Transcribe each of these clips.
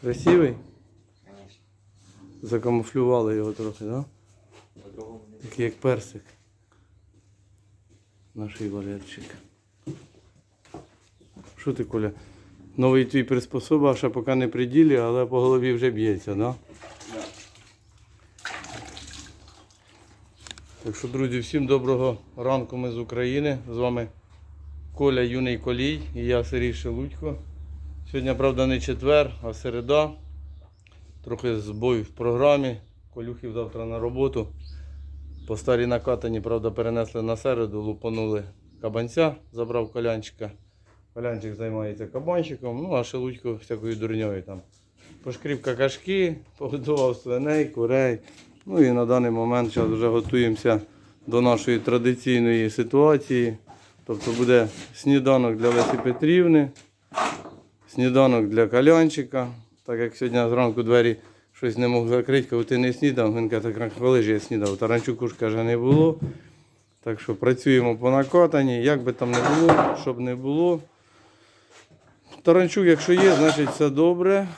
Красивий? Конечно. Закамуфлювали його трохи, так? Да? Такий як персик. Наш Валерчик. Що ти, Коля? Новий твій приспособа, ще поки не при ділі, але по голові вже б'ється, да? Да. Так що, друзі, всім доброго ранку ми з України. З вами Коля Юний Колій і я Сергій Шелудько. Сьогодні, правда, не четвер, а середа. Трохи збой в програмі. Колюхів завтра на роботу. По старій накатані, правда, перенесли на середу, лупанули кабанця, забрав колянчика. Колянчик займається кабанчиком, ну а Шелудько всякою дурньою там. Пошкріб какашки, погодував свиней, курей. Ну і на даний момент зараз вже готуємося до нашої традиційної ситуації. Тобто буде сніданок для Лесі Петрівни, сніданок для калянчика. Так як сьогодні зранку двері щось не мог закрити, коли ти не снідав, він каже, так коли ж я снідав. Таранчуку ж каже, не було. Так що працюємо по накатанні, як би там не було, щоб не було. Таранчук, якщо є, значить все добре.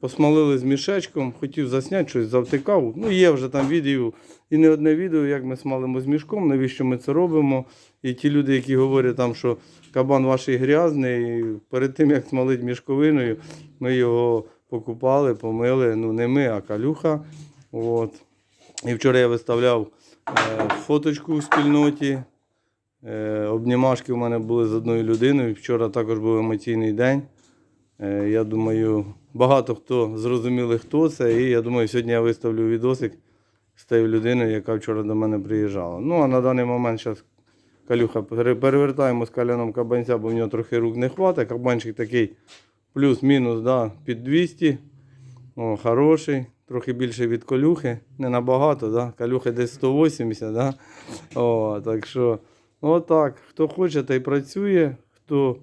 Посмалили з мішечком, хотів засняти щось, завтикав. Ну, є вже там відео і не одне відео, як ми смалимо з мішком, навіщо ми це робимо. І ті люди, які говорять, там, що кабан ваш грязний, перед тим, як смалити мішковиною, ми його покупали, помили. Ну, не ми, а калюха. От. І вчора я виставляв е, фоточку в спільноті. Е, обнімашки в мене були з одною людиною. Вчора також був емоційний день. Е, Я думаю, багато хто зрозуміли, хто це. І я думаю, сьогодні я виставлю відосик з тією людиною, яка вчора до мене приїжджала. Ну, а на даний момент зараз Калюха перевертаємо з каляном кабанця, бо в нього трохи рук не хватить. Кабанчик такий плюс-мінус да, під 200. О, хороший, трохи більше від колюхи, не набагато, да? калюхи десь 180. Да? О, так що, ну, хто хоче, той працює, хто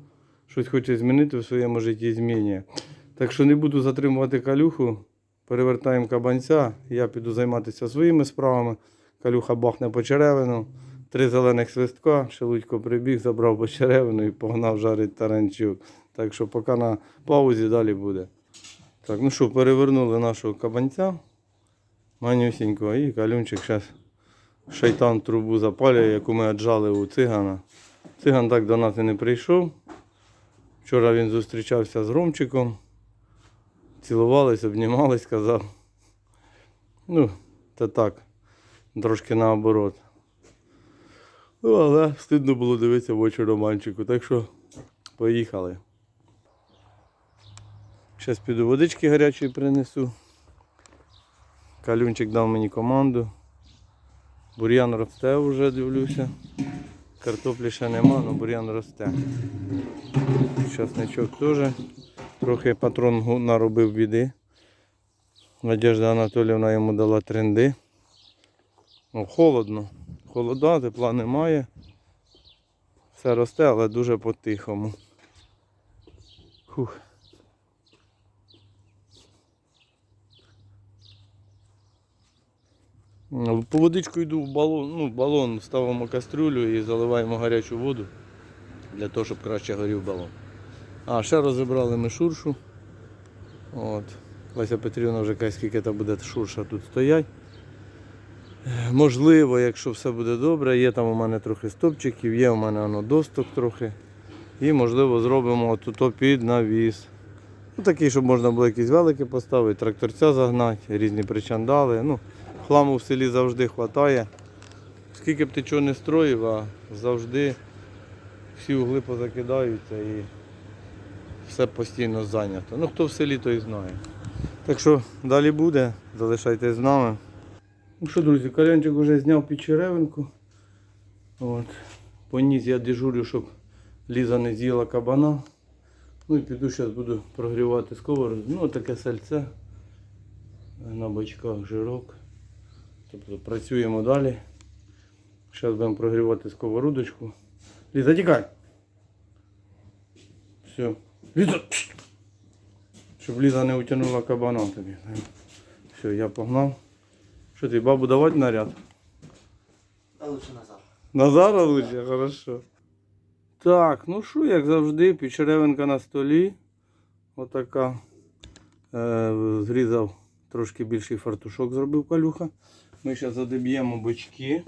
щось хоче змінити в своєму житті, змінює. Так що не буду затримувати калюху, перевертаємо кабанця, я піду займатися своїми справами. Калюха бахне по черевину, три зелених свистка, шелудько прибіг, забрав по черевину і погнав жарить таранчук. Так що поки на паузі далі буде. Так, ну що, перевернули нашого кабанця манюсінького і калюнчик зараз шайтан трубу запалює, яку ми отжали у цигана. Циган так до нас і не прийшов. Вчора він зустрічався з Ромчиком, цілувались, обнімались, казав. Ну, це так, трошки наоборот. Ну, але стидно було дивитися в очі романчику, так що поїхали. Зараз піду водички гарячої принесу. Калюнчик дав мені команду. Бур'ян росте вже дивлюся. Картоплі ще нема, але бур'ян росте. Часничок теж. Трохи патрон наробив біди. Надежда Анатоліївна йому дала тренди. Ну, холодно. Холода, тепла немає. Все росте, але дуже по-тихому. Фух. Ну, По водичку йду в балон, ну, в балон ставимо кастрюлю і заливаємо гарячу воду для того, щоб краще горів балон. А, ще розібрали ми шуршу. От. Леся Петрівна вже каже, скільки там буде шурша тут стоять. Можливо, якщо все буде добре, є там у мене трохи стопчиків, є у мене воно досток трохи. І можливо зробимо тут під навіс. Ну, такий, щоб можна було якісь велики поставити, тракторця загнати, різні причандали. Ну, хламу в селі завжди вистачає. Скільки б ти чого не строїв, а завжди всі угли позакидаються і все постійно зайнято. Ну хто в селі, той знає. Так що далі буде, залишайтесь з нами. Ну що, друзі, калянчик вже зняв під черевинку. От. Поніс я дежурю, щоб Ліза не з'їла кабана. Ну і піду зараз буду прогрівати сковороду. Ну, таке сальце. На бочках жирок. Тобто працюємо далі. Зараз будемо прогрівати сковородочку. Ліза, тікай! Все. Ліза! Щоб Ліза не утягнула кабана тобі. Все, я погнав. Що ти, бабу давати наряд? А лучше назад. Назара лучше, хорошо. Так, ну що, як завжди, печеревинка на столі. Отака. Е, Зрізав трошки більший фартушок, зробив калюха. Ми зараз задоб'ємо бички.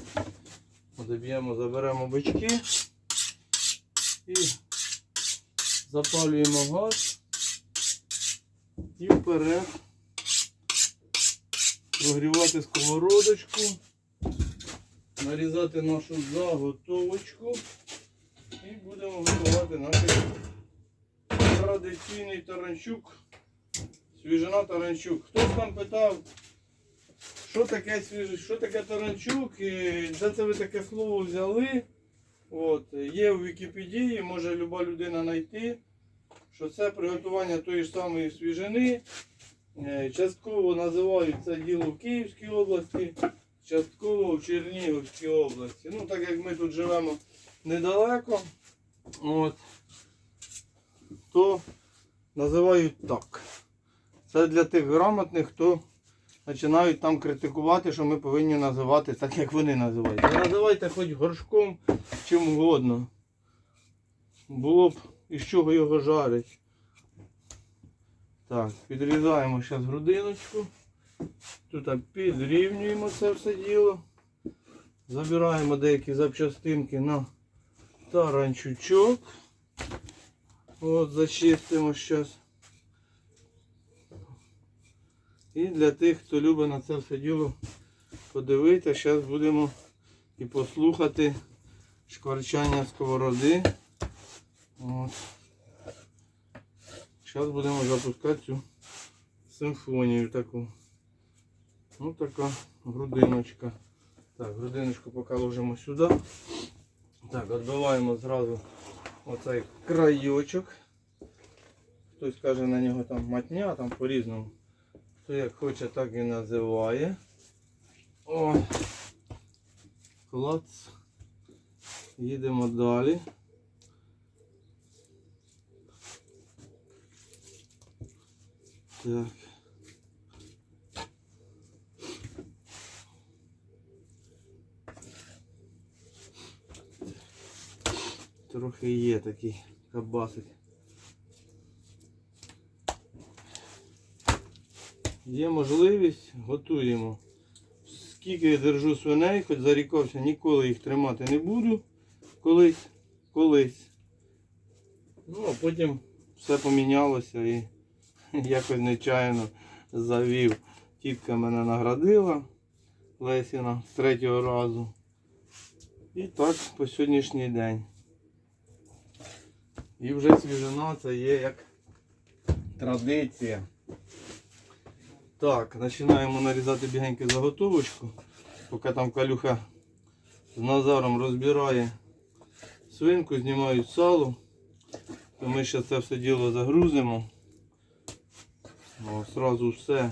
Одоб'ємо, заберемо бички і запалюємо газ і вперед. Прогрівати сковородочку, нарізати нашу заготовочку і будемо готувати наш традиційний таранчук. Свіжина таранчук. Хтось там питав, що таке свіж... що таке таранчук, і де це ви таке слово взяли. От, є в Вікіпедії, може люба людина знайти, що це приготування тої ж самої свіжини. Е, Частково називають це діло в Київській області, частково в Чернігівській області. Ну, так як ми тут живемо недалеко, от, то називають так. Це для тих грамотних, хто починають там критикувати, що ми повинні називати так, як вони називають. Не називайте хоч горшком чим угодно. Було б із чого його жарить. Так, підрізаємо зараз грудиночку. Тут підрівнюємо це все діло. Забираємо деякі запчастинки на таранчучок. От, зачистимо зараз. І для тих, хто любить на це все діло подивитися, зараз будемо і послухати шкварчання сковороди. От. Зараз будемо запускати цю симфонію таку. Ось така грудиночка. Так, грудиночку поки ложимо сюди. Так, відбиваємо зразу оцей крайочок. Хтось каже на нього там матня, там по-різному. Хто як хоче, так і називає. О, клац. Їдемо далі. Так. Трохи є такий кабасик. Є можливість, готуємо. Скільки я держу свиней, хоч зарікався, ніколи їх тримати не буду. Колись, колись. Ну, а потім все помінялося і якось нечаянно завів. Тітка мене наградила Лесіна з третього разу. І так по сьогоднішній день. І вже свіжина це є як традиція. Так, починаємо нарізати бігеньку заготовочку. Поки там калюха з Назаром розбирає свинку, знімають сало, то ми ще це все діло загрузимо. О, Сразу все.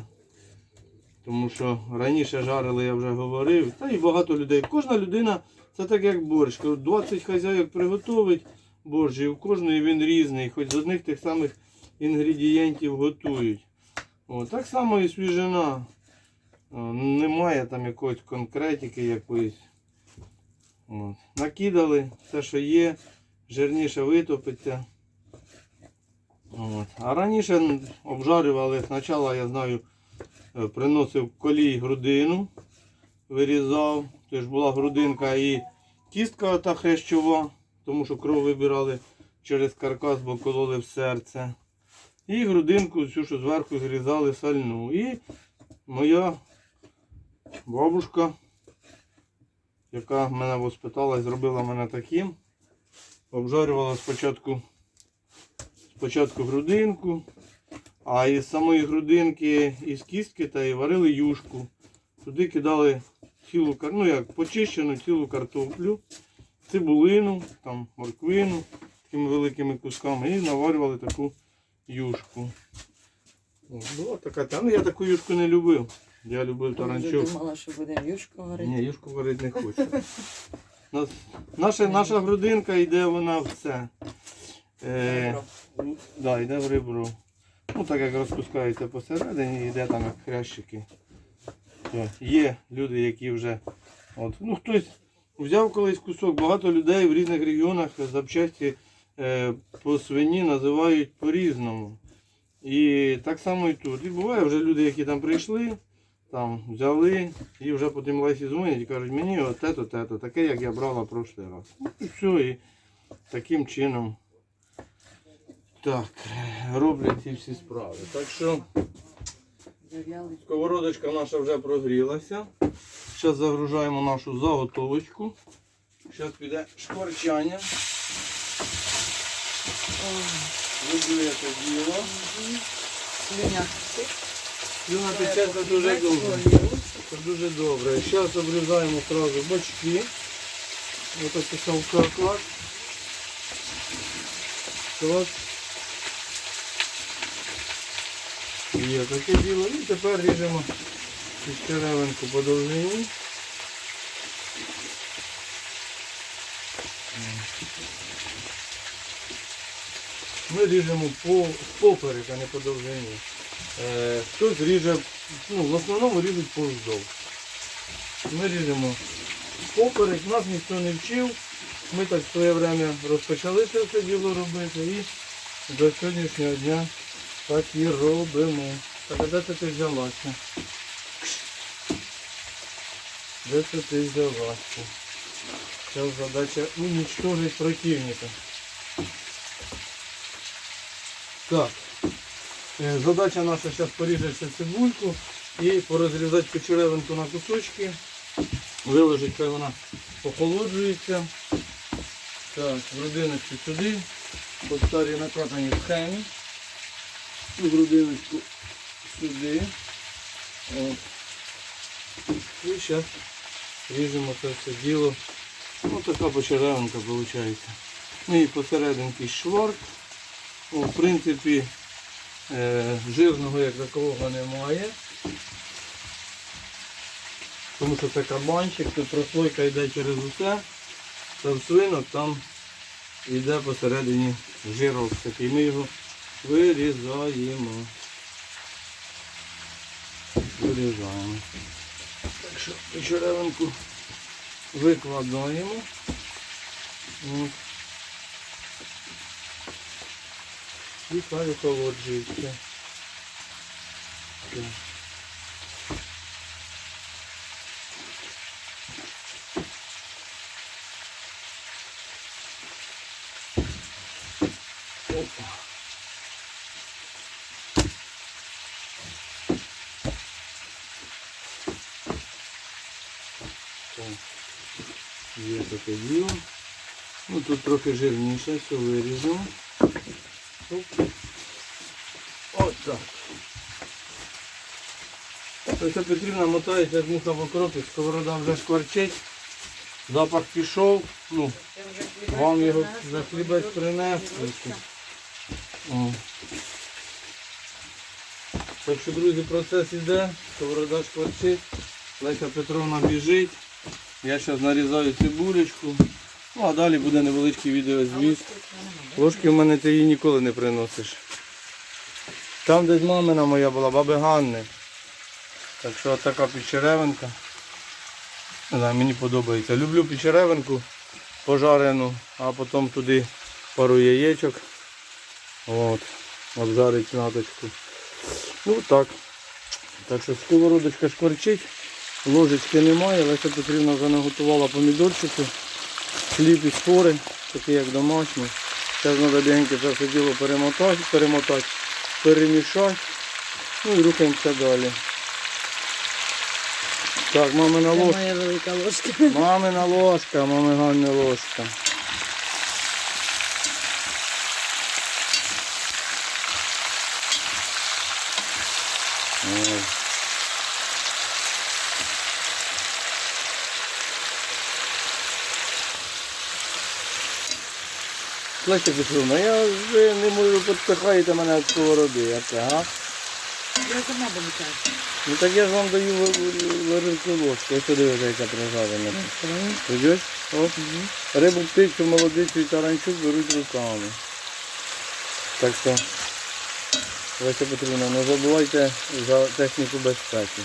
Тому що раніше жарили, я вже говорив. Та і багато людей. Кожна людина це так як борщ. 20 хазяїв приготовить борщ, і в кожної він різний, хоч з одних тих самих інгредієнтів готують. О, так само і свіжина. Немає там якоїсь конкретики якоїсь. От. Накидали все, що є, жирніше витопиться. От. А раніше обжарювали, спочатку я знаю, е, приносив колій грудину, вирізав. Тож була грудинка і кістка та хрящова, тому що кров вибирали через каркас, бо кололи в серце. І грудинку, цю, що зверху зрізали сальну. І моя бабушка, яка мене воспитала, зробила мене таким. Обжарювала спочатку, спочатку грудинку, а із самої грудинки, із кістки та й варили юшку. Туди кидали цілу ну як почищену цілу картоплю, цибулину, там, морквину такими великими кусками і наварювали таку юшку. Була така, та ну я таку юшку не любив. Я любив Вже таранчук. думала, що буде юшка варити. Ні, юшку варити не хочу. Нас, наша, наша грудинка йде вона в це. Е, да, йде в ребро. Ну так як розпускається посередині, йде там як хрящики. То Є люди, які вже. От, ну хтось взяв колись кусок, багато людей в різних регіонах запчасті е, по свині називають по-різному. І так само і тут. І буває вже люди, які там прийшли, там взяли і вже потім Лесі дзвонять і кажуть, мені те-то, те-то, таке, як я брала прошлий раз. Ну, І все, і таким чином так, роблять ці всі справи. Так що сковородочка наша вже прогрілася. Зараз загружаємо нашу заготовочку. Зараз піде шкварчання. Люблю я це діло. Тече це дуже добре. Це дуже добре. Зараз обрізаємо одразу бочки. Ось так писав клас. Клас. Є таке діло. І тепер ріжемо черевинку по довжині. Ми ріжемо по поперек, а не по довжині. Е, хтось ріже, ну, в основному ріжуть повздовж. Ми ріжемо поперек, нас ніхто не вчив. Ми так в своє время розпочали це все діло робити і до сьогоднішнього дня так і робимо. Так а де ти взялася? Де це ти взялася? Зараз задача уничтожить противника. Так. Е, Задача наша зараз порізати цибульку і порозрізати печеревинку на кусочки. Виложити, хай вона охолоджується. Так, грудиночку сюди. По старій накатаній схемі. Цю грудиночку сюди. От. І зараз ріжемо це все діло. Ось така почеревинка виходить. Ну і посерединки шворк. В принципі, е, жирного як такового немає. Тому що це кабанчик, тут прослойка йде через усе. Там свинок, там йде посередині жирок такий. Ми його вирізаємо. Вирізаємо. Так що печеревинку викладаємо. От. І хай охолоджується. Так. Опа. Так. Є таке діло. Ну тут трохи жирніше, все виріжемо. Оп. От так. Це Петрівна мотається як муха в окропі, сковорода вже шкварчить. Запах пішов. Ну, вам його за хлібець принесли. О. Так що, друзі, процес іде, сковорода шкварчить, Леся Петровна біжить. Я зараз нарізаю цибулечку. Ну а далі буде невеличкий відеозвіт. Ложки в мене ти її ніколи не приносиш. Там десь мамина моя була, баби Ганни. Так що така печеревинка. Знаю, мені подобається. Люблю печеревинку пожарену, а потім туди пару яєчок. От. Обжарить наточку. Ну так. Так що сковородочка шкварчить, ложечки немає, Леся Петрівна вже наготувала помідорчики, хліб і спори, такі як домашні. Зараз треба деньки це все діло перемотати, перемотати, перемішати. Ну і рухаємося далі. Так, мамина ложка. Мамина ложка, мами ложка. Леся Петровна, я ви не можу підпихаєте мене від сковороди, як це, га? Я сама домикаю. Ну так я ж вам даю варенку ложку. Ось дивіться, яка прижарена. Видиш? От. Рибу, птицю, молодицю і таранчук беруть руками. Так що, Леся Петрівна, не забувайте за техніку безпеки.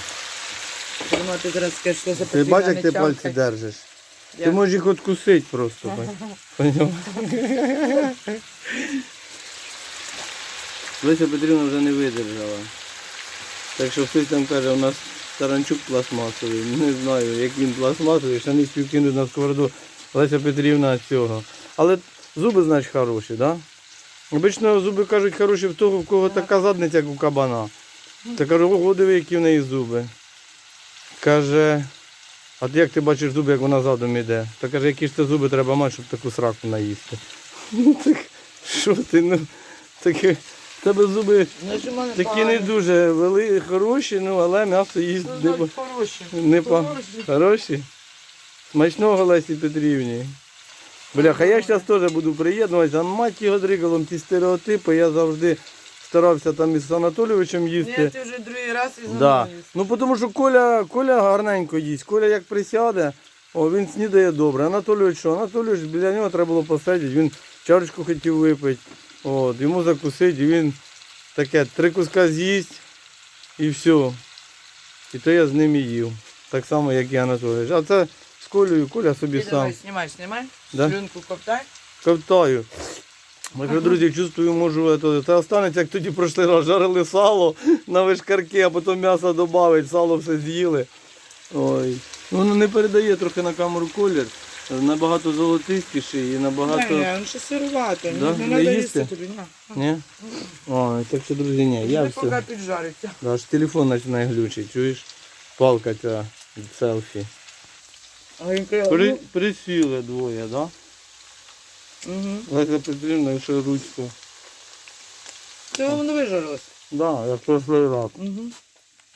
Думаю, зараз скажеш, що за Ти бачиш, як ти пальці держиш? Ти можеш їх откусити просто. пон- Поняв? Леся Петрівна вже не видержала. Так що хтось там каже, у нас таранчук пластмасовий. Не знаю, як він пластмасовий, ще не спів кинути на сковороду Леся Петрівна цього. Але зуби, значить, хороші, так? Да? Обично зуби кажуть хороші в того, в кого така задниця, як у кабана. Та кажу, ого, диви, які в неї зуби. Каже, а ти як ти бачиш зуби, як вона задом іде? Та каже, які ж це зуби треба мати, щоб таку сраку наїсти. Ну так що ти, ну таке, тебе зуби Значить, у мене такі не дуже вели, хороші, ну але м'ясо їсть Ну, не, значить, хороші. не по... Хороші. Смачного Лесі Петрівні. Бляха, я зараз теж буду приєднуватися, а мать його дрігалом, ті стереотипи, я завжди старався там із Анатолійовичем Ні, їсти. ти вже другий раз із Да. Ну тому що Коля, Коля гарненько їсть. Коля як присяде, о, він снідає добре. Анатолійович що? Анатолійович біля нього треба було посидіти, він чарочку хотів випити, от, йому закусити, і він таке три куска з'їсть і все. І то я з ним і їв. Так само, як і Анатолійович. А це з Колею, Коля собі Ти сам. давай, знімай, знімай. Да? Слюнку ковтай. Ковтаю. Ми кажу, друзі, чувствую, можу, это, це останеться, як тоді пройшли раз, жарили сало на вишкарки, а потім м'ясо додавить, сало все з'їли. Ой. Ну, Воно не передає трохи на камеру колір. Набагато золотистіший і набагато. Ні, він ще сирувати. Да? Не Не треба їсти? тобі. на. Ні? Ой, так що, друзі, ні, я Вже поки піджариться. Да, Аж телефон починає глючити, чуєш? Палка ця селфі. При, ну, присіли двоє, так? Да? Угу. Леся Петрівна ще ручку. Це воно вижарилось. Так, да, як прошлий раз. Угу.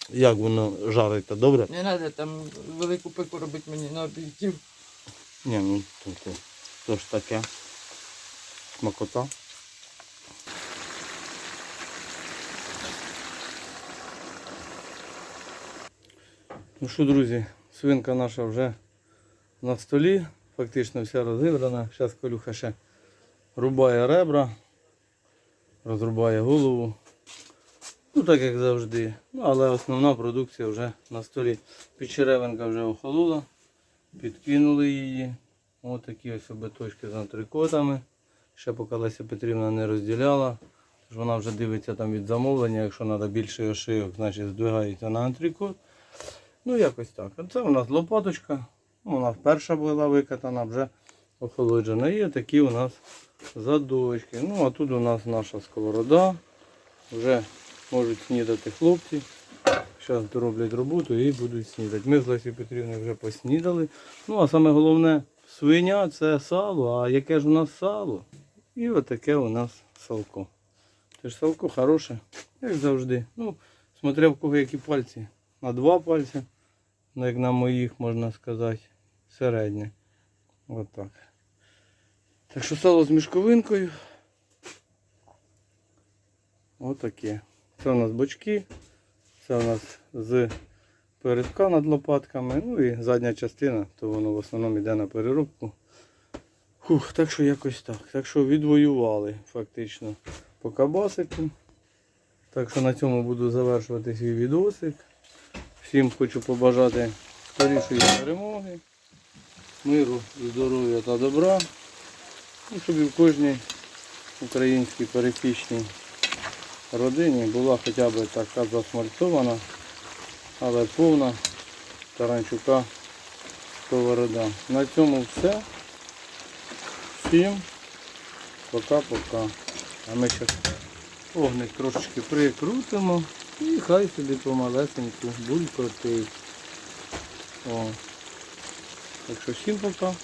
Як воно жариться, добре? Не треба там велику пику робити мені на об'єктив. Ні, ну то, то, то ж таке. Смакота. Ну що, друзі, свинка наша вже на столі, фактично вся розібрана. Зараз колюха ще рубає ребра, розрубає голову. Ну так як завжди. Ну, але основна продукція вже на столі. Підчеревинка вже охолола. Підкинули її. Ось такі ось обиточки з антрикотами. Ще поки Леся Петрівна не розділяла. Тож вона вже дивиться там від замовлення. Якщо треба більше ошийок, значить здвигається на антрикот. Ну якось так. Це у нас лопаточка. Вона перша була викатана, вже охолоджена. І такі у нас задочки. Ну а тут у нас наша сковорода. Вже можуть снідати хлопці. Зараз дороблять роботу і будуть снідати. Ми з Лесі Петрівною вже поснідали. Ну, а саме головне, свиня це сало. А яке ж у нас сало? І отаке у нас салко. Тож салко хороше, як завжди. Ну, смотря в кого які пальці. На два пальці, ну, як на моїх, можна сказати, середнє. Отак. Так що сало з мішковинкою. Отаке. Це у нас бочки. Це у нас з передка над лопатками. Ну і задня частина, то воно в основному йде на переробку. Фух, так що якось так. Так що відвоювали фактично по кабасику. Так що на цьому буду завершувати свій відосик. Всім хочу побажати скорішої перемоги, миру, здоров'я та добра. І щоб в кожній українській пересічній родині була хоча б така засмальцована, але повна таранчука сковорода. На цьому все. Всім пока-пока. А ми зараз огник трошечки прикрутимо і хай собі помалесеньку булькотить. О. Так що всім пока.